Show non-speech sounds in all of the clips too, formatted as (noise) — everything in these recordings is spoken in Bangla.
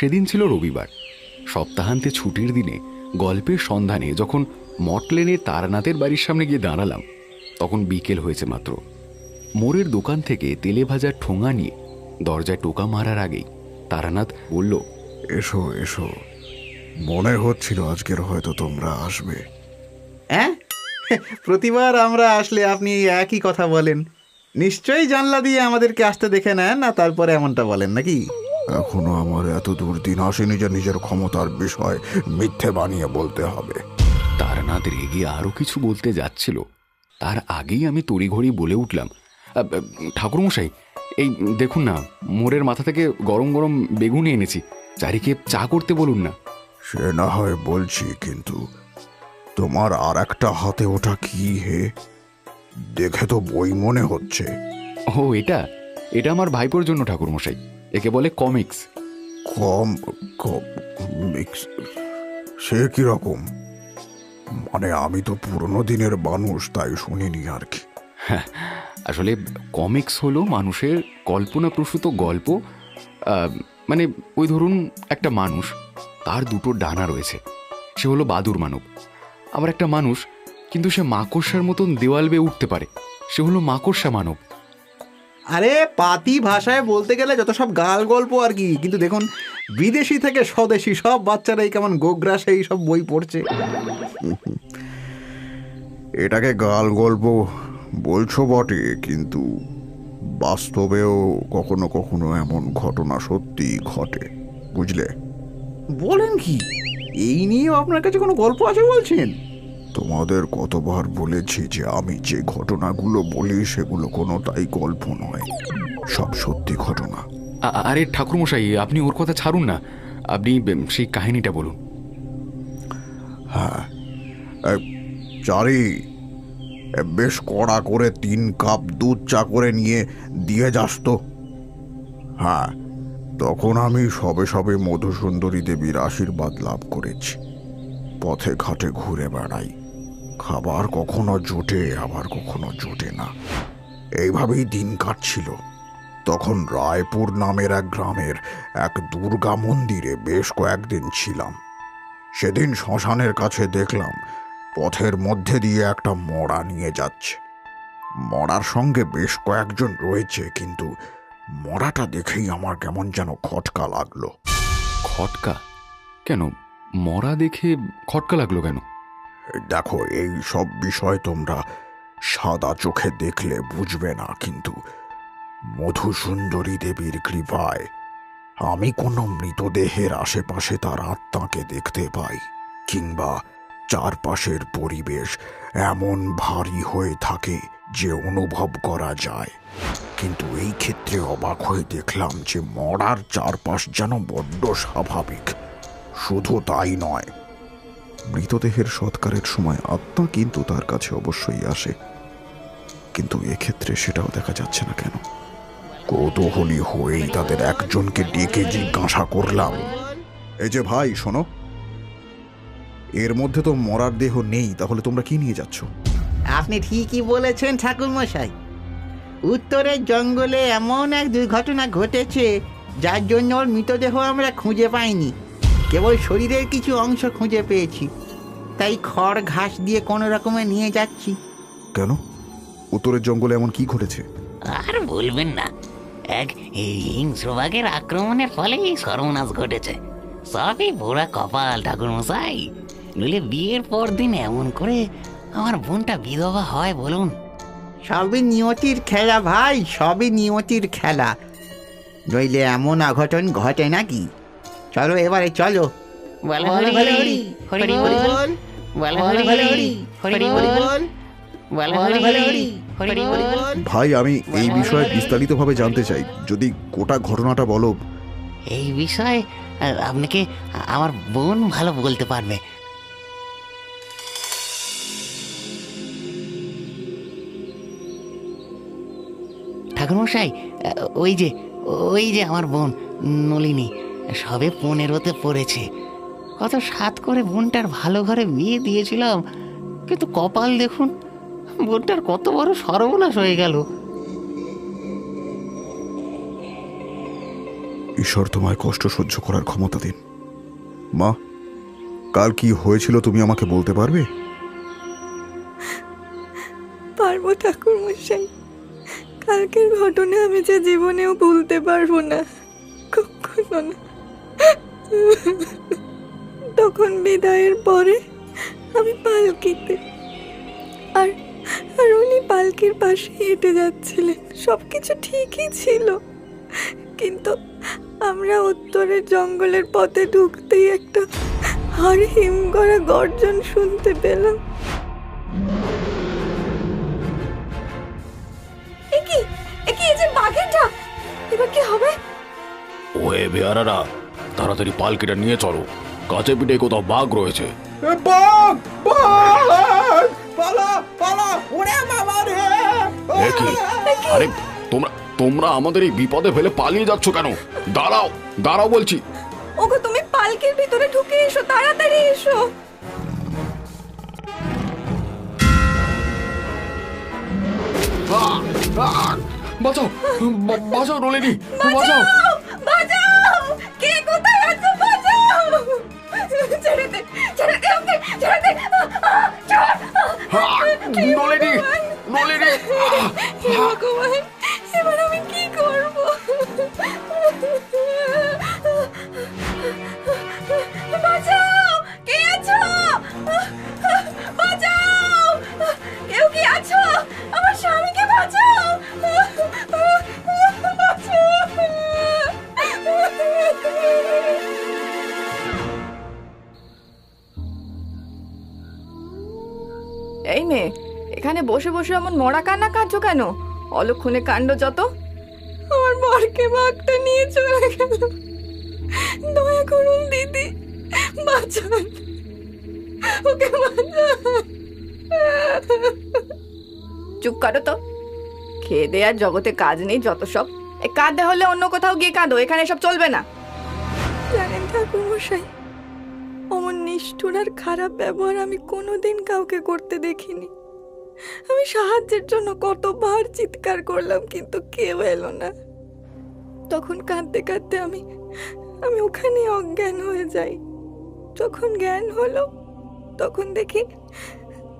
সেদিন ছিল রবিবার। সপ্তাহান্তে ছুটির দিনে গল্পের সন্ধানে যখন মটলেনে তারানাথের বাড়ির সামনে গিয়ে দাঁড়ালাম তখন বিকেল হয়েছে মাত্র। মোড়ের দোকান থেকে তেলে ভাজার ঠোঙা নিয়ে দরজায় টোকা মারার আগেই তারানাথ বলল এসো এসো। মনে হচ্ছিল আজকের হয়তো তোমরা আসবে। হ্যাঁ? প্রতিবার আমরা আসলে আপনি একই কথা বলেন। নিশ্চয়ই জানলা দিয়ে আমাদেরকে আসতে দেখে নেন না তারপরে এমনটা বলেন নাকি? এখনও আমার এত দূর দিন আসেনি যে নিজের ক্ষমতার বিষয় মিথ্যে বানিয়ে বলতে হবে। তার তারানাথ রেগে আরও কিছু বলতে যাচ্ছিল। তার আগেই আমি তড়িঘড়ি বলে উঠলাম "আ, আ, ঠাকুরমশাই এই দেখুন না মোড়ের মাথা থেকে গরম গরম বেগুনি এনেছি চারিকে চা করতে বলুন না। সে না হয় বলছি কিন্তু তোমার আর একটা হাতে ওটা কি হে? দেখে তো বই মনে হচ্ছে। ও এটা এটা আমার ভাইপোর জন্য ঠাকুরমশাই। একে বলে কমিক্স। কম কম মিক্স সে কীরকম মানে আমি তো পুরনো দিনের মানুষ তাই শুনিনি আর কি। আসলে কমিক্স হলো মানুষের কল্পনাপ্রসূত গল্প মানে ওই ধরুন একটা মানুষ তার দুটো ডানা রয়েছে। সে হলো বাদুর মানব। আবার একটা মানুষ কিন্তু সে মাকড়সার মতন দেওয়াল বেয়ে উঠতে পারে। সে হলো মাকড়সা মানব। আরে পাতি ভাষায় বলতে গেলে যত সব গাল গল্প আর কি কিন্তু দেখুন বিদেশি থেকে স্বদেশি সব বাচ্চারাই কেমন গোগ্রাস এই সব বই পড়ছে। এটাকে গাল গল্প বলছো বটে কিন্তু বাস্তবেও কখনো কখনো এমন ঘটনা সত্যি ঘটে বুঝলে? বলেন কি? এই নিয়েও আপনার কাছে কোনো গল্প আছে বলছেন? তোমাদের কতবার বলেছি যে আমি যে ঘটনাগুলো বলি সেগুলো কোনোটাই গল্প নয়। সব সত্যি ঘটনা। আরে ঠাকুরমশাই আপনি ওর কথা ছাড়ুন না। আপনি সেই কাহিনীটা বলুন। হ্যাঁ। চারি। বেশ কড়া করে তিন কাপ দুধ চা করে নিয়ে দিয়ে যাস তো। হ্যাঁ তখন আমি সবে সবে মধুসুন্দরী দেবীর আশীর্বাদ লাভ করেছি। পথে ঘাটে ঘুরে বেড়াই। খাবার কখনো জোটে, আবার কখনো জোটে না। এইভাবেই দিন কাটছিল। তখন রায়পুর নামের এক গ্রামের এক দুর্গা মন্দিরে বেশ কয়েকদিন ছিলাম। সেদিন শ্মশানের কাছে দেখলাম, পথের মধ্যে দিয়ে একটা মরা নিয়ে যাচ্ছে। মরার সঙ্গে বেশ কয়েকজন রয়েছে, কিন্তু মরাটা দেখেই আমার কেমন যেন খটকা লাগল। খটকা? কেন? মরা দেখে খটকা লাগল কেন? দেখো, এই সব বিষয় তোমরা সাদা চোখে দেখলে বুঝবে না, কিন্তু মধুসুন্দরী দেবীর কৃপায় আমি কোনো মৃতদেহের আশেপাশে তার আত্মাকে দেখতে পাই, কিংবা চারপাশের পরিবেশ এমন ভারী হয়ে থাকে যে অনুভব করা যায়। কিন্তু এই ক্ষেত্রে অবাক হয়ে দেখলাম যে মরার চারপাশ যেন বড্ড স্বাভাবিক। শুধু তাই নয় মৃতদেহের সৎকারের সময় আত্মা কিন্তু তার কাছে অবশ্যই আসে। কিন্তু এক্ষেত্রে সেটাও দেখা যাচ্ছে না কেন? কৌতূহলী হয়েই তাদের একজনকে ডেকে জিজ্ঞাসা করলাম। এই যে ভাই, শোনো। এর মধ্যে তো মরার দেহ নেই, তাহলে তোমরা কি নিয়ে যাচ্ছ? আপনি ঠিকই বলেছেন ঠাকুরমশাই। উত্তরের জঙ্গলে এমন এক দুর্ঘটনা ঘটেছে, যার জন্য ওর মৃতদেহ আমরা খুঁজে পাইনি। কেবল শরীরের কিছু অংশ খুঁজে পেয়েছি। তাই খড় ঘাস দিয়ে কোনো রকমে নিয়ে যাচ্ছি। কেন? উত্তরের জঙ্গলে এমন কি ঘটেছে? আর বলবেন না। এক হিংস্রবাগের আক্রমণের ফলে এই সর্বনাশ ঘটেছে। সবই বুড়া কপাল ঠাকুর মশাই নইলে বিয়ের পর দিন এমন করে আমার বোনটা বিধবা হয় বলুন। সবই নিয়তির খেলা ভাই সবই নিয়তির খেলা। নইলে এমন অঘটন ঘটে নাকি? চলো এবারে চলো বলো হরি হরি হরি হরি হরি হরি ভাই আমি এই বিষয়ে বিস্তারিতভাবে জানতে চাই। যদি গোটা ঘটনাটা বলো। এই বিষয়ে আপনাকে আমার বোন ভালো বলতে পারবে। ঠাকুরমশাই ওই যে ওই যে আমার বোন নলিনী। সবে পনেরোতে পড়েছে। কত সাত করে বোনটার ভালো ঘরে বিয়ে দিয়েছিলাম কিন্তু কপাল দেখুন বোনটার কত বড় সর্বনাশ হয়ে গেল। ঈশ্বর তোমায় কষ্ট সহ্য করার ক্ষমতা দিন। মা কাল কি হয়েছিল তুমি আমাকে বলতে পারবে? পারব ঠাকুর মশাই। কালকের ঘটনা আমি যে জীবনেও ভুলতে পারব না কখনো না। তখন বিদায়ের পরে আমি পালকিতে আর আর উনি পালকির পাশে হেঁটে যাচ্ছিলেন। সব কিছু ঠিকই ছিল। কিন্তু আমরা উত্তরের জঙ্গলের পথে ঢুকতেই একটা হাড় হিম করা গর্জন শুনতে পেলাম। একি একি, এই যে বাঘের এবার কি হবে? ওয়ে বেয়ারারা তাড়াতাড়ি পালকিটা নিয়ে চলো। কাছে পিঠে কোথাও বাঘ রয়েছে। বাঘ বাঘ! পালা পালা ওরে মামা রে! কি? আরে তোমরা তোমরা আমাদের এই বিপদে ফেলে পালিয়ে যাচ্ছ কেন? দাঁড়াও দাঁড়াও বলছি। ওগো তুমি পালকির ভিতরে ঢুকে এসো তাড়াতাড়ি এসো। বাঁচাও বাঁচাও বাঁচাও বাঁচাও! নলিনী নলিনী আহ, বসে বসে এমন মরা কান্না কাঁদছো কেন? অলক্ষণে কাণ্ড যত। আমার বরকে বাঘটা নিয়ে চলে গেল। দয়া করুন, দিদি, বাঁচান। ওকে চুপ করো তো। খেয়ে দে আর জগতে কাজ নেই, যত সব। এ কাঁদতে হলে অন্য কোথাও গিয়ে কাঁদো, এখানে সব চলবে না। জানেন ঠাকুর মশাই, অমন নিষ্ঠুর আর খারাপ ব্যবহার আমি কোনোদিন কাউকে করতে দেখিনি। আমি সাহায্যের জন্য কতবার চিৎকার করলাম কিন্তু কেউ এলো না। তখন কাঁদতে কাঁদতে আমি আমি ওখানে অজ্ঞান হয়ে যাই। যখন জ্ঞান হলো তখন দেখি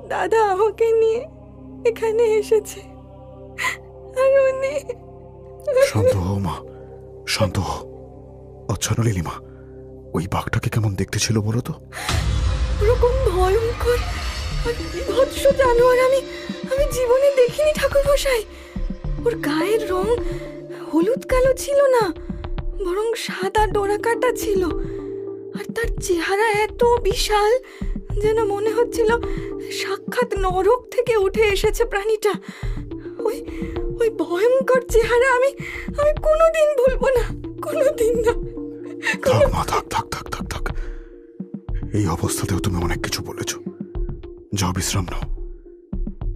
দাদা আমাকে নিয়ে এখানে এসেছে। আর উনি শান্ত হও মা শান্ত হও। আচ্ছা নলিনীমা ওই বাঘটাকে কেমন দেখতে ছিল বলো তো? ওরকম ভয়ঙ্কর বিভৎস জানোয়ার, আমি আমি জীবনে দেখিনি ঠাকুর মশাই ওর গায়ের রং হলুদ কালো ছিল না, বরং সাদা ডোরা কাটা ছিল। আর তার চেহারা এত বিশাল যেন মনে হচ্ছিল সাক্ষাৎ নরক থেকে উঠে এসেছে প্রাণীটা। ওই ওই ভয়ঙ্কর চেহারা আমি আমি কোনোদিন ভুলবো না, কোনোদিন না। থাক মা, থাক থাক থাক থাক থাক। এই অবস্থাতেও তুমি অনেক কিছু বলেছ। যাও বিশ্রাম নাও।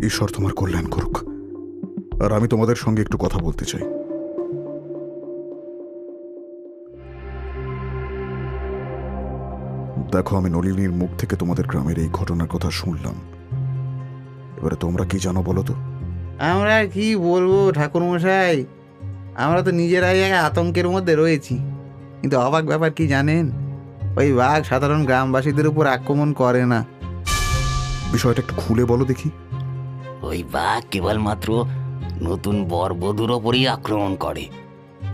ঈশ্বর তোমার কল্যাণ করুক। আর আমি তোমাদের সঙ্গে একটু কথা বলতে চাই। দেখো, আমি নলিনীর মুখ থেকে তোমাদের গ্রামের এই ঘটনার কথা শুনলাম। এবারে তোমরা কি জানো বলো তো? আমরা কি বলব ঠাকুর মশাই আমরা তো নিজেরাই এক আতঙ্কের মধ্যে রয়েছি। কিন্তু অবাক ব্যাপার কি জানেন? ওই বাঘ সাধারণ গ্রামবাসীদের উপর আক্রমণ করে না। বিষয়টা একটু খুলে বলো দেখি। ওই বাঘ কেবলমাত্র নতুন বর বধুর ওপরই আক্রমণ করে।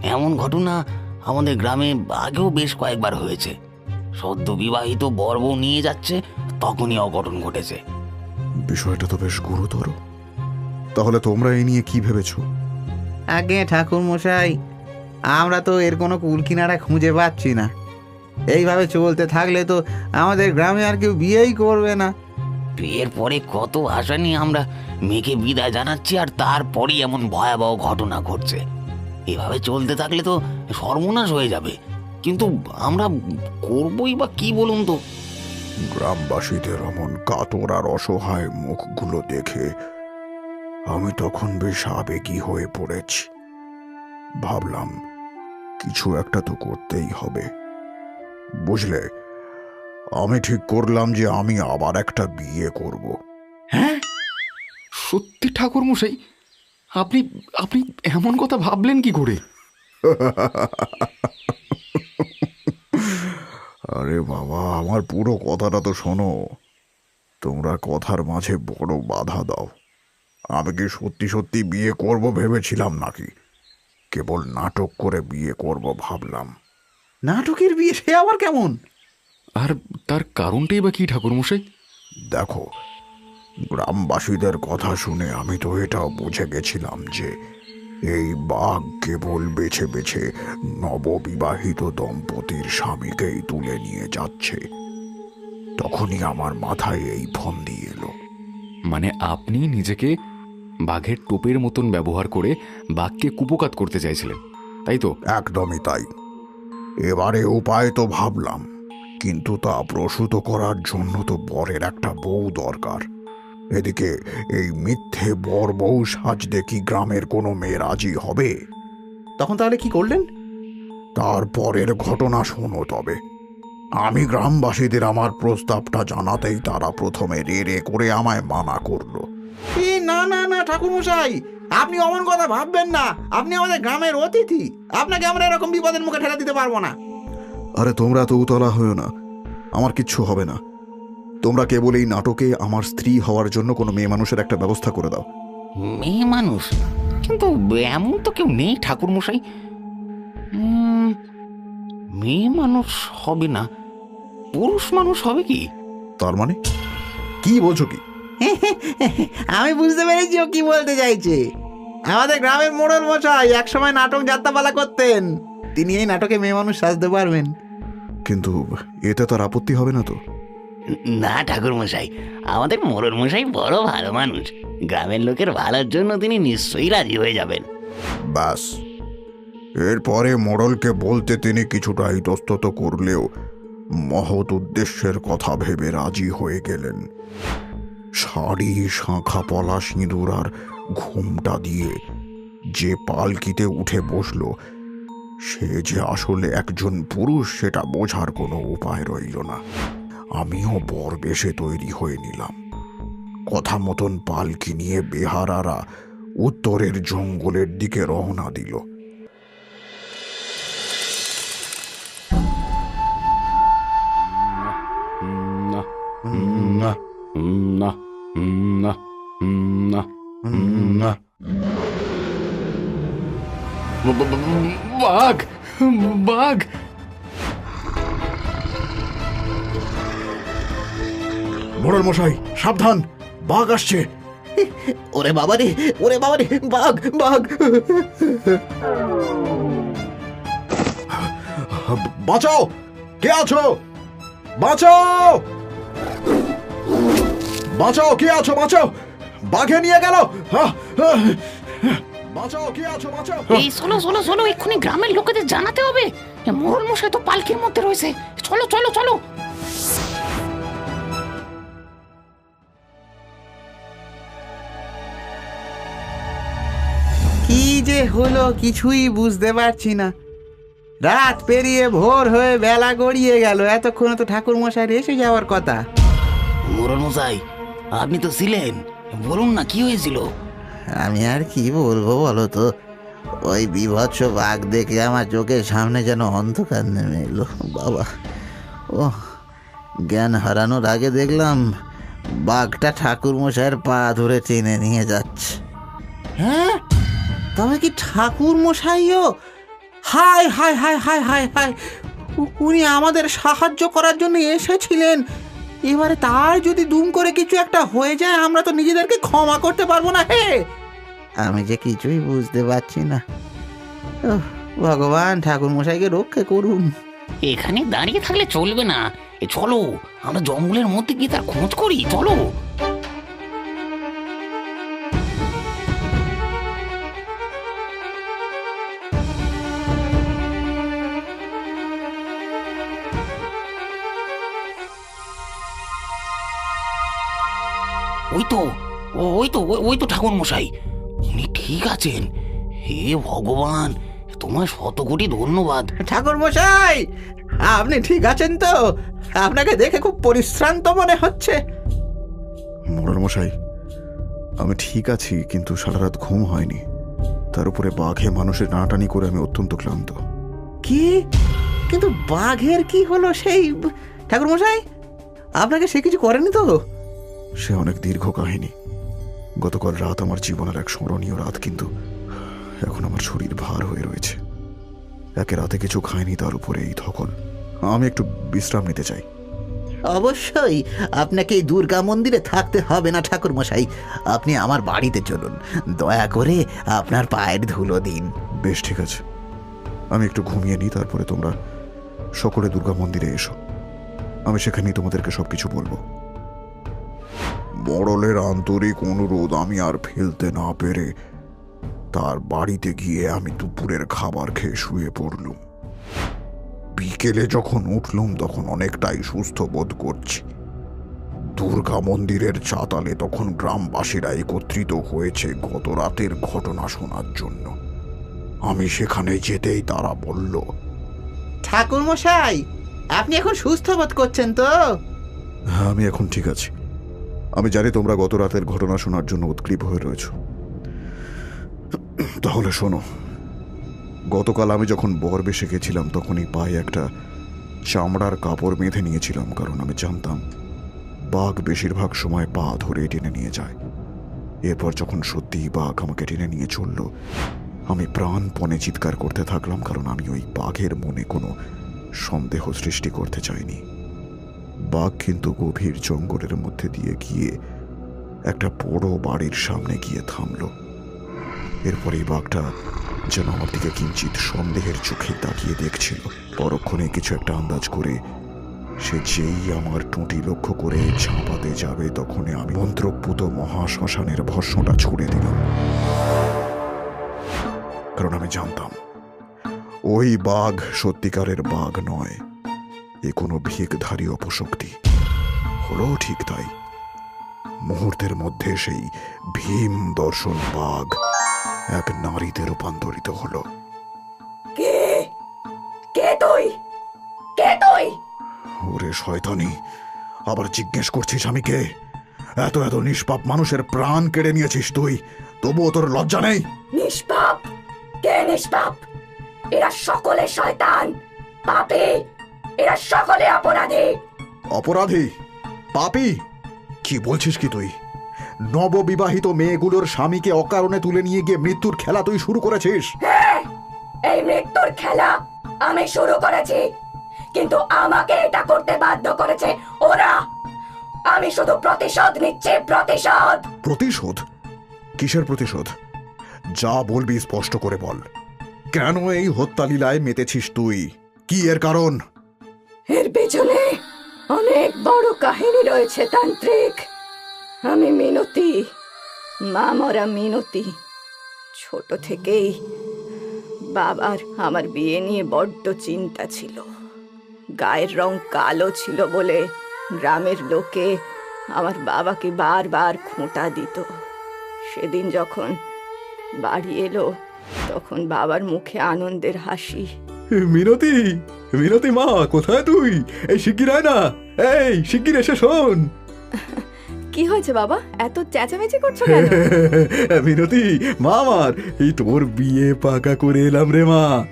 এমন ঘটনা আমাদের গ্রামে আগেও বেশ কয়েকবার হয়েছে। সদ্য বিবাহিত বর বউ নিয়ে যাচ্ছে তখনই অঘটন ঘটেছে। বিষয়টা তো বেশ গুরুতর। তাহলে তোমরা এই নিয়ে কি ভেবেছো? আগে ঠাকুর মশাই আমরা তো এর কোনো কুল কিনারা খুঁজে পাচ্ছি না। এইভাবে চলতে থাকলে তো আমাদের গ্রামে আর কেউ বিয়েই করবে না। বিয়ের পরে কত আশা নিয়ে আমরা মেয়েকে বিদায় জানাচ্ছি আর তারপরই এমন ভয়াবহ ঘটনা ঘটছে। এভাবে চলতে থাকলে তো সর্বনাশ হয়ে যাবে। কিন্তু আমরা করবই বা কি বলুন তো? গ্রামবাসীদের অমন কাতর আর অসহায় মুখগুলো দেখে আমি তখন বেশ আবেগী হয়ে পড়েছি। ভাবলাম, কিছু একটা তো করতেই হবে। বুঝলে আমি ঠিক করলাম যে আমি আবার একটা বিয়ে করব। হ্যাঁ? সত্যি ঠাকুর মশাই আপনি আপনি এমন কথা ভাবলেন কি করে? আরে বাবা আমার পুরো কথাটা তো শোনো। তোমরা কথার মাঝে বড় বাধা দাও। আমি কি সত্যি সত্যি বিয়ে করব ভেবেছিলাম নাকি? কেবল নাটক করে বিয়ে করব ভাবলাম। নাটকের বিয়ে সে আবার কেমন? আর তার কারণটাই বা কি ঠাকুরমশাই? দেখো গ্রামবাসীদের কথা শুনে আমি তো এটাও বুঝে গেছিলাম যে এই বাঘ কেবল বেছে বেছে নববিবাহিত দম্পতির স্বামীকেই তুলে নিয়ে যাচ্ছে। তখনই আমার মাথায় এই ফন্দি এলো। মানে আপনি নিজেকে বাঘের টোপের মতন ব্যবহার করে বাঘকে কুপকাত করতে চাইছিলেন তাই তো? একদমই তাই। এবারে উপায় তো ভাবলাম। কিন্তু তা প্রসূত করার জন্য তো বরের একটা বউ দরকার। এদিকে এই মিথ্যে বর বউ সাজ দেখি গ্রামের কোনো মেয়ে রাজি হবে। তখন তাহলে কি করলেন? তারপরের ঘটনা শোনো তবে। আমি গ্রামবাসীদের আমার প্রস্তাবটা জানাতেই তারা প্রথমে রে রে করে আমায় মানা করল। না না না ঠাকুর মশাই আপনি অমন কথা ভাববেন না। আপনি আমাদের গ্রামের অতিথি। আপনাকে আমরা এরকম বিপদের মুখে ঠেলা দিতে পারব না। আরে তোমরা তো উতলা হয়েও না। আমার কিচ্ছু হবে না। তোমরা কেবল এই নাটকে আমার স্ত্রী হওয়ার জন্য কোনো মেয়ে মানুষের একটা ব্যবস্থা করে দাও। মেয়ে মানুষ? কিন্তু এমন তো কেউ নেই ঠাকুর মশাই মেয়ে মানুষ হবে না। পুরুষ মানুষ হবে কি? তার মানে? কি বলছো কি? (laughs) আমি বুঝতে পেরেছি ও কি বলতে চাইছে। আমাদের গ্রামের মোড়ল মশাই একসময় নাটক যাত্রাপালা করতেন। তিনি এই নাটকে মেয়ে মানুষ সাজতে পারবেন। কিন্তু এতে তার আপত্তি হবে না তো। না ঠাকুর মশাই আমাদের মোড়ল মশাই বড় ভালো মানুষ। গ্রামের লোকের ভালোর জন্য তিনি নিশ্চয়ই রাজি হয়ে যাবেন। ব্যাস এরপরে মোড়লকে বলতে তিনি কিছুটা ইতস্তত করলেও মহৎ উদ্দেশ্যের কথা ভেবে রাজি হয়ে গেলেন। শাড়ি শাঁখা পলা সিঁদুর আর ঘুমটা দিয়ে যে পালকিতে উঠে বসল সে যে আসলে একজন পুরুষ সেটা বোঝার কোনো উপায় রইল না আমিও বর বেশে তৈরি হয়ে নিলাম কথা মতন পালকি নিয়ে বেহারারা উত্তরের জঙ্গলের দিকে রওনা দিল না না না না না বাঘ বাঘ মোড়ল মশাই সাবধান! বাঘ আসছে! ওরে বাবা রে ওরে বাবা রে বাঘ বাঘ! বাঁচাও! কে আছো? বাঁচাও! বাঁচাও কে আছো? বাঁচাও! বাঘে নিয়ে গেল! আহ, বাঁচাও কে আছো? বাঁচাও। এই চলো চলো চলো এক্ষুনি গ্রামের লোকেদের জানাতে হবে। এ মশাই তো পালকির মধ্যে রয়েছে। চলো চলো চলো। কি যে হলো কিছুই বুঝতে পারছি না। রাত পেরিয়ে ভোর হয়ে বেলা গড়িয়ে গেল। এতক্ষণ তো ঠাকুর মশাই এসে যাওয়ার কথা। মোড়ল মশাই আপনি তো ছিলেন। বলুন না কি হয়েছিল? আমি আর কি বলব বলো তো? ওই বিভৎস বাঘ দেখে আমার চোখের সামনে যেন অন্ধকার নেমে এলো। বাবা ও জ্ঞান হারানোর আগে দেখলাম বাঘটা ঠাকুর মশাইয়ের পা ধরে টেনে নিয়ে যাচ্ছে। হ্যাঁ? তবে কি ঠাকুর মশাইও হায় হায় হায় হায় হায় হায় উনি আমাদের সাহায্য করার জন্য এসেছিলেন। এবারে তার যদি দুম করে কিছু একটা হয়ে যায় আমরা তো নিজেদেরকে ক্ষমা করতে পারব না হে। আমি যে কিছুই বুঝতে পারছি না। ভগবান ঠাকুর মশাইকে রক্ষা করুন। এখানে দাঁড়িয়ে থাকলে চলবে না। এ চলো আমরা জঙ্গলের মধ্যে গিয়ে তার খোঁজ করি চলো। ওই তো ওই- ওই তো ঠাকুর মশাই উনি ঠিক আছেন। হে ভগবান তোমার শত কোটি ধন্যবাদ। ঠাকুর মশাই আপনি ঠিক আছেন তো? আপনাকে দেখে খুব পরিশ্রান্ত মনে হচ্ছে। মোড়ল মশাই আমি ঠিক আছি কিন্তু সারা রাত ঘুম হয়নি। তার উপরে বাঘে মানুষের টানাটানি করে আমি অত্যন্ত ক্লান্ত। কি? কিন্তু বাঘের কি হলো সেই ঠাকুর মশাই আপনাকে সে কিছু করেনি তো? সে অনেক দীর্ঘ কাহিনী। গতকাল রাত আমার জীবনের এক স্মরণীয় রাত কিন্তু এখন আমার শরীর ভার হয়ে রয়েছে। একে রাতে কিছু খায়নি তার উপরে এই ধকল। আমি একটু বিশ্রাম নিতে চাই। অবশ্যই আপনাকে এই দুর্গা মন্দিরে থাকতে হবে না ঠাকুর মশাই আপনি আমার বাড়িতে চলুন। দয়া করে আপনার পায়ের ধুলো দিন। বেশ ঠিক আছে। আমি একটু ঘুমিয়ে নিই তারপরে তোমরা সকলে দুর্গা মন্দিরে এসো। আমি সেখানেই তোমাদেরকে সবকিছু বলব। মরলের আন্তরিক অনুরোধ আমি আর ফেলতে না পেরে তার বাড়িতে গিয়ে আমি দুপুরের খাবার খেয়ে শুয়ে পড়লুম। বিকেলে যখন উঠলুম তখন অনেকটাই সুস্থ বোধ করছি। দুর্গা মন্দিরের চাতালে তখন গ্রামবাসীরা একত্রিত হয়েছে গত রাতের ঘটনা শোনার জন্য। আমি সেখানে যেতেই তারা বলল ঠাকুর মশাই আপনি এখন সুস্থ বোধ করছেন তো? হ্যাঁ আমি এখন ঠিক আছি। আমি জানি তোমরা গত রাতের ঘটনা শোনার জন্য উৎক্রীব হয়ে রয়েছ। তাহলে শোনো। গতকাল আমি যখন বর বেশে গেছিলাম, তখনই পায়ে একটা চামড়ার কাপড় বেঁধে নিয়েছিলাম, কারণ আমি জানতাম বাঘ বেশিরভাগ সময় পা ধরে টেনে নিয়ে যায়। এরপর যখন সত্যিই বাঘ আমাকে টেনে নিয়ে চলল, আমি প্রাণপণে চিৎকার করতে থাকলাম, কারণ আমি ওই বাঘের মনে কোনো সন্দেহ সৃষ্টি করতে চাইনি। বাঘ কিন্তু গভীর জঙ্গলের মধ্যে দিয়ে গিয়ে একটা বড় বাড়ির সামনে গিয়ে থামল। এরপর এই বাঘটা যেন আমার দিকে কিঞ্চিত সন্দেহের চোখে তাকিয়ে দেখছিল। পরক্ষণে কিছু একটা আন্দাজ করে সে যেই আমার টুঁটি লক্ষ্য করে ঝাঁপাতে যাবে, তখনই আমি মন্ত্রপুত মহাশ্মশানের ভস্মটা ছুড়ে দিলাম। কারণ আমি জানতাম, ওই বাঘ সত্যিকারের বাঘ নয়। এ কোনো ভিকধারী অপশক্তি। হলো ঠিক তাই। মুহূর্তের মধ্যে সেই ভীম দর্শন বাঘ এক নারীতে রূপান্তরিত হলো। কে? কে তুই? কে তুই? ওরে শয়তানি আবার জিজ্ঞেস করছিস আমি কে? এত এত নিষ্পাপ মানুষের প্রাণ কেড়ে নিয়েছিস তুই তবুও তোর লজ্জা নেই? নিষ্পাপ? কে নিষ্পাপ? এরা সকলে শয়তান পাপী এরা সকলে অপরাধী। অপরাধী? পাপি? কি বলছিস কি তুই? নববিবাহিত মেয়েগুলোর স্বামীকে অকারণে তুলে নিয়ে গিয়ে মৃত্যুর খেলা তুই শুরু করেছিস। হ্যাঁ এই মৃত্যুর খেলা আমি শুরু করেছি। কিন্তু আমাকে এটা করতে বাধ্য করেছে ওরা। আমি শুধু প্রতিশোধ নিচ্ছি প্রতিশোধ। প্রতিশোধ? কিসের প্রতিশোধ? যা বলবি স্পষ্ট করে বল। কেন এই হত্যা লীলায় মেতেছিস তুই? কি এর কারণ? এর পেছনে অনেক বড় কাহিনী রয়েছে, তান্ত্রিক। আমি মিনতি মা মরা মিনতি। ছোট থেকেই বাবার আমার বিয়ে নিয়ে বড্ড চিন্তা ছিল। গায়ের রং কালো ছিল বলে গ্রামের লোকে আমার বাবাকে বারবার খোঁটা দিত। সেদিন যখন বাড়ি এলো, তখন বাবার মুখে আনন্দের হাসি। মিনতি মিনতি মা কোথায় তুই? এই শিগগির আয় না। এই শিগগির এসে শোন। (laughs) কি হয়েছে বাবা? এত চেঁচামেচি করছ কেন? (laughs) মিনতি মা আমার এই তোর বিয়ে পাকা করে এলাম রে মা।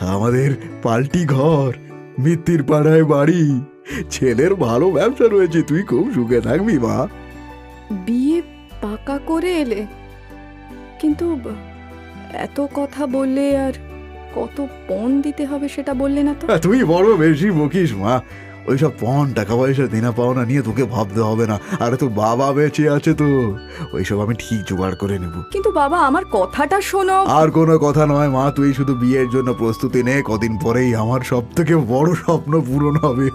আমাদের পাল্টি ঘর মিত্তির পাড়ায় বাড়ি। ছেলের ভালো ব্যবসা রয়েছে তুই খুব সুখে থাকবি মা। বিয়ে পাকা করে এলে? কিন্তু এত কথা বললে আর কত পণ দিতে হবে সেটা বললে না তো? তুই বড় বেশি বকিস মা। ওইসব পণ টাকা পয়সা দেনা পাওনা নিয়ে তোকে ভাবতে হবে না। আরে তো বাবা বেঁচে আছে তো। ওইসব আমি ঠিক জোগাড় করে নেব। কিন্তু বাবা আমার কথাটা শোনো। আর কোনো কথা নয় মা। তুই শুধু বিয়ের জন্য প্রস্তুতি নে। কদিন পরেই আমার সব থেকে বড় স্বপ্ন পূরণ হবে।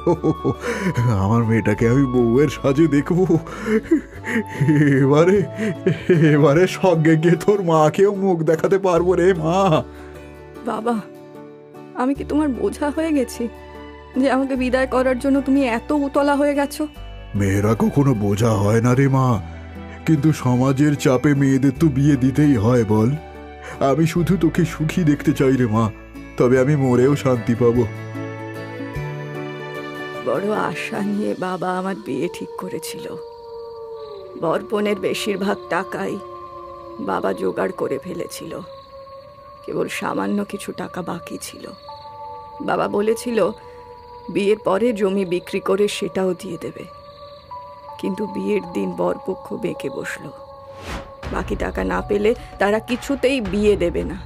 আমার মেয়েটাকে আমি বউয়ের সাজে দেখব। এবারে এবারে সঙ্গে গিয়ে তোর মাকেও মুখ দেখাতে পারব রে মা। বাবা আমি কি তোমার বোঝা হয়ে গেছি যে আমাকে বিদায় করার জন্য তুমি এত উতলা হয়ে গেছো? মেয়েরা কখনো বোঝা হয় না রে মা। কিন্তু সমাজের চাপে মেয়েদের তো বিয়ে দিতেই হয় বল। আমি শুধু তোকে সুখী দেখতে চাই রে মা তবে আমি মরেও শান্তি পাবো। বড় আশা নিয়ে বাবা আমার বিয়ে ঠিক করেছিল। বরপনের বেশিরভাগ টাকাই বাবা জোগাড় করে ফেলেছিল। কেবল সামান্য কিছু টাকা বাকি ছিল। বাবা বলেছিল, বিয়ের পরে জমি বিক্রি করে সেটাও দিয়ে দেবে। কিন্তু বিয়ের দিন বরপক্ষ বেঁকে বসল। বাকি টাকা না পেলে তারা কিছুতেই বিয়ে দেবে না।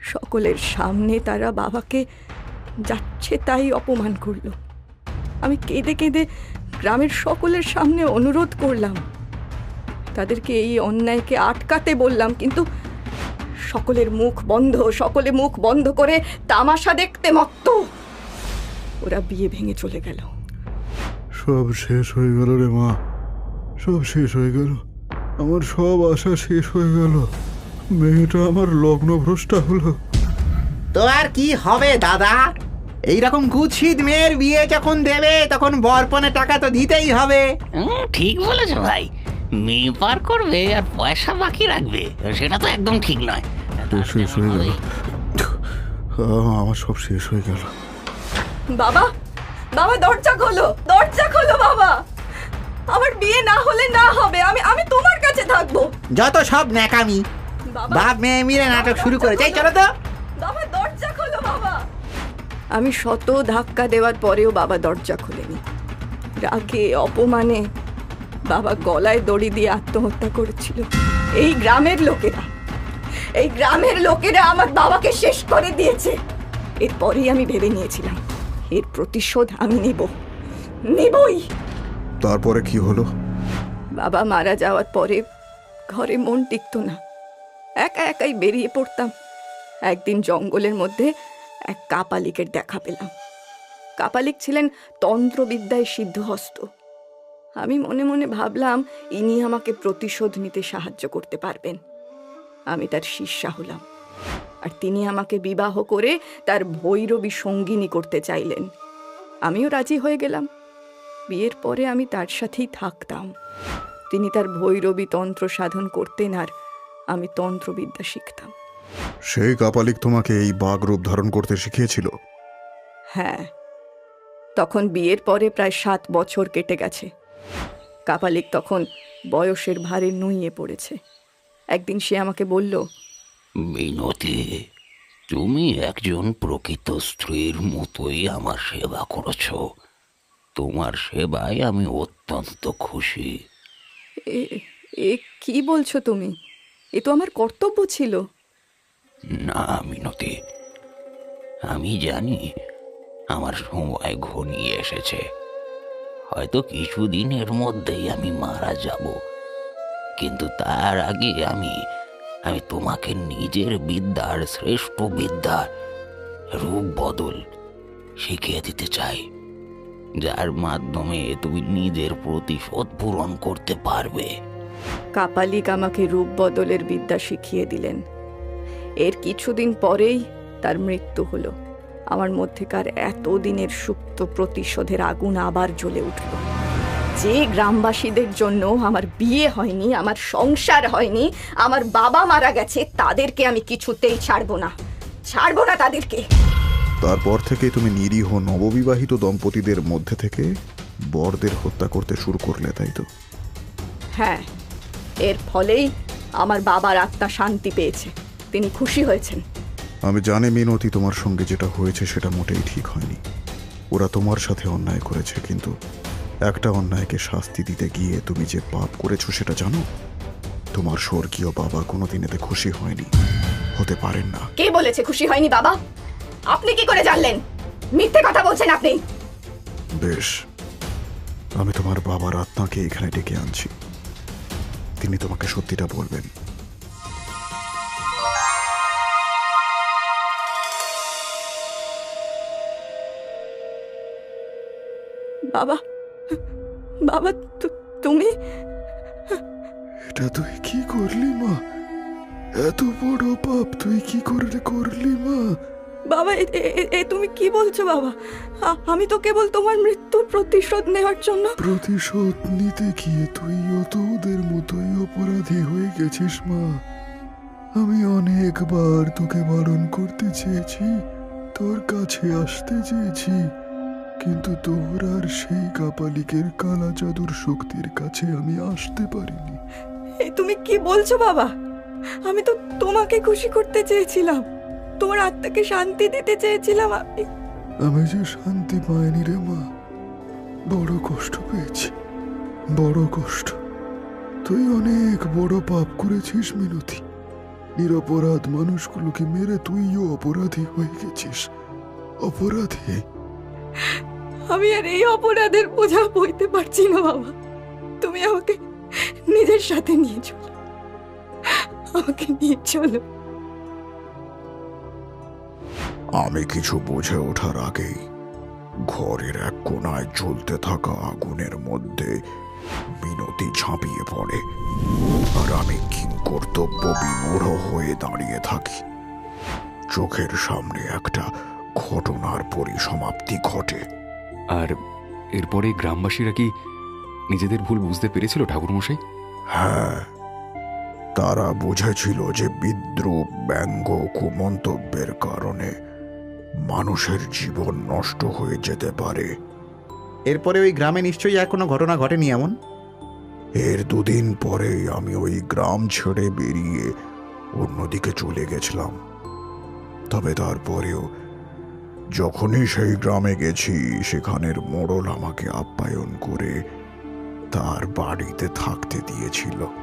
সকলের সামনে তারা বাবাকে যাচ্ছে তাই অপমান করল। আমি কেঁদে কেঁদে গ্রামের সকলের সামনে অনুরোধ করলাম। তাদেরকে এই অন্যায়কে আটকাতে বললাম, কিন্তু সকলের মুখ বন্ধ সকলে মুখ বন্ধ করে তামাশা দেখতে মত্ত। ওরা বিয়ে ভেঙে চলে গেল। সব শেষ হয়ে গেল রে মা। সব শেষ হয়ে গেল। আমার সব আশা শেষ হয়ে গেল। মেয়েটা আমার লগ্ন ভ্রষ্টা হলো। তো আর কি হবে দাদা? এইরকম কুৎসিত মেয়ের বিয়ে যখন দেবে তখন বরপনে টাকা তো দিতেই হবে। ঠিক বলেছ ভাই। মেয়ে পার করবে আর পয়সা বাকি রাখবে সেটা তো একদম ঠিক নয়। শেষ হয়ে গেল। আমার সব শেষ হয়ে গেল। বাবা বাবা দরজা খোলো দরজা খোলো বাবা। আমার বিয়ে না হলে না হবে আমি আমি তোমার কাছে থাকব। যত সব ন্যাকামি। বাবা বাপ মেয়ে মিলে নাটক শুরু করেছে এই চলো তো। বাবা দরজা খোলো বাবা। আমি শত ধাক্কা দেওয়ার পরেও বাবা দরজা খোলেনি। রাগে অপমানে বাবা গলায় দড়ি দিয়ে আত্মহত্যা করেছিল। এই গ্রামের লোকেরা এই গ্রামের লোকেরা আমার বাবাকে শেষ করে দিয়েছে। এরপরেই আমি ভেবে নিয়েছিলাম এর প্রতিশোধ আমি নেব নেবই। তারপরে কি হলো? বাবা মারা যাওয়ার পরে ঘরে মন টিকতো না। একা একাই বেরিয়ে পড়তাম। একদিন জঙ্গলের মধ্যে এক কাপালিকের দেখা পেলাম। কাপালিক ছিলেন তন্ত্রবিদ্যায় সিদ্ধহস্ত। আমি মনে মনে ভাবলাম ইনি আমাকে প্রতিশোধ নিতে সাহায্য করতে পারবেন। আমি তার শিষ্যা হলাম। আর তিনি আমাকে বিবাহ করে তার ভৈরবী সঙ্গিনী করতে চাইলেন। আমিও রাজি হয়ে গেলাম। বিয়ের পরে আমি তার সাথেই থাকতাম। তিনি তার ভৈরবী তন্ত্র সাধন করতেন আর আমি তন্ত্রবিদ্যা শিখতাম। সেই কাপালিক তোমাকে এই বাঘ রূপ ধারণ করতে শিখিয়েছিল? হ্যাঁ। তখন বিয়ের পরে প্রায় সাত বছর কেটে গেছে। কাপালিক তখন বয়সের ভারে নুইয়ে পড়েছে। একদিন সে আমাকে বলল মিনতি তুমি একজন প্রকৃত স্ত্রীর মতোই আমার সেবা করেছ। তোমার সেবায় আমি অত্যন্ত খুশি। এ কি বলছো তুমি? এ তো আমার কর্তব্য ছিল। না মিনতি আমি জানি আমার সময় ঘনিয়ে এসেছে। হয়তো কিছুদিনের মধ্যেই আমি মারা যাব। কিন্তু তার আগে আমি আমি তোমাকে নিজের বিদ্যার শ্রেষ্ঠ বিদ্যার রূপ বদল শিখিয়ে দিতে চাই, যার মাধ্যমে তুমি নিজের প্রতিশোধ পূরণ করতে পারবে। কাপালিক আমাকে রূপ বদলের বিদ্যা শিখিয়ে দিলেন। এর কিছুদিন পরেই তার মৃত্যু হলো। আমার মধ্যেকার এতদিনের সুপ্ত প্রতিশোধের আগুন আবার জ্বলে উঠল। যে গ্রামবাসীদের জন্য আমার বিয়ে হয়নি আমার সংসার হয়নি আমার বাবা মারা গেছে তাদেরকে আমি কিছুতেই ছাড়বো না। ছাড়বো না তাদেরকে। তারপর থেকে তুমি নিরীহ নববিবাহিত দম্পতিদের মধ্যে থেকে বরদের হত্যা করতে শুরু করলে তাই তো? হ্যাঁ এর ফলেই আমার বাবার আত্মা শান্তি পেয়েছে। তিনি খুশি হয়েছেন। আমি জানি মিনতি তোমার সঙ্গে যেটা হয়েছে সেটা মোটেই ঠিক হয়নি। ওরা তোমার সাথে অন্যায় করেছে কিন্তু একটা অন্যায়কে শাস্তি দিতে গিয়ে তুমি যে পাপ করেছ সেটা জানো? তোমার স্বর্গীয় বাবা কোনোদিন এতে খুশি হয়নি। হতে পারেন না। কে বলেছে খুশি হয়নি বাবা? আপনি কি করে জানলেন? মিথ্যে কথা বলছেন আপনি। বেশ। আমি তোমার বাবার আত্মাকে এখানে ডেকে আনছি। তিনি তোমাকে সত্যিটা বলবেন। বাবা বাবা তুমি? এটা তুই কি করলি মা? এত বড় পাপ তুই কি করে করলি মা? বাবা এ- তুমি কি বলছো বাবা? আমি তো কেবল তোমার মৃত্যুর প্রতিশোধ নেওয়ার জন্য। প্রতিশোধ নিতে গিয়ে তুইও তো ওদের মতোই অপরাধী হয়ে গেছিস মা। আমি অনেকবার তোকে বারণ করতে চেয়েছি তোর কাছে আসতে চেয়েছি। কিন্তু তোর আর সেই কাপালিকের কালা জাদুর শক্তির কাছে আমি আসতে পারিনি। এ তুমি কি বলছো বাবা? আমি তো তোমাকে খুশি করতে চেয়েছিলাম। তোমার আত্মাকে শান্তি দিতে চেয়েছিলাম আমি। আমি যে শান্তি পাইনি রে মা বড় কষ্ট পেয়েছি বড় কষ্ট। তুই অনেক বড় পাপ করেছিস মিনতি। নিরপরাধ মানুষগুলোকে মেরে তুইও অপরাধী হয়ে গেছিস। অপরাধী? আমি আর এই অপরাধের বোঝা বইতে পারছি না, বাবা। তুমি আমাকে নিজের সাথে নিয়ে চলো। আমাকে নিয়ে চলো। আমি কিছু বুঝে ওঠার আগেই ঘরের এক কোনায় জ্বলতে থাকা আগুনের মধ্যে মিনতি ঝাঁপিয়ে পড়ে। আর আমি কিংকর্তব্য বিমূঢ় হয়ে দাঁড়িয়ে থাকি। চোখের সামনে একটা ঘটনার পরিসমাপ্তি ঘটে। আর এরপরে গ্রামবাসীরা কি নিজেদের ভুল বুঝতে পেরেছিল ঠাকুরমশাই? হ্যাঁ। তারা বুঝেছিল যে বিদ্রুপ ব্যঙ্গ কুমন্তব্যের কারণে মানুষের জীবন নষ্ট হয়ে যেতে পারে। এরপরে ওই গ্রামে নিশ্চয়ই আর কোনো ঘটনা ঘটেনি এমন? এর দুদিন পরেই আমি ওই গ্রাম ছেড়ে বেরিয়ে অন্যদিকে চলে গেছিলাম। তবে তারপরেও যখনই সেই গ্রামে গেছি সেখানের মোড়ল আমাকে আপ্যায়ন করে তার বাড়িতে থাকতে দিয়েছিল।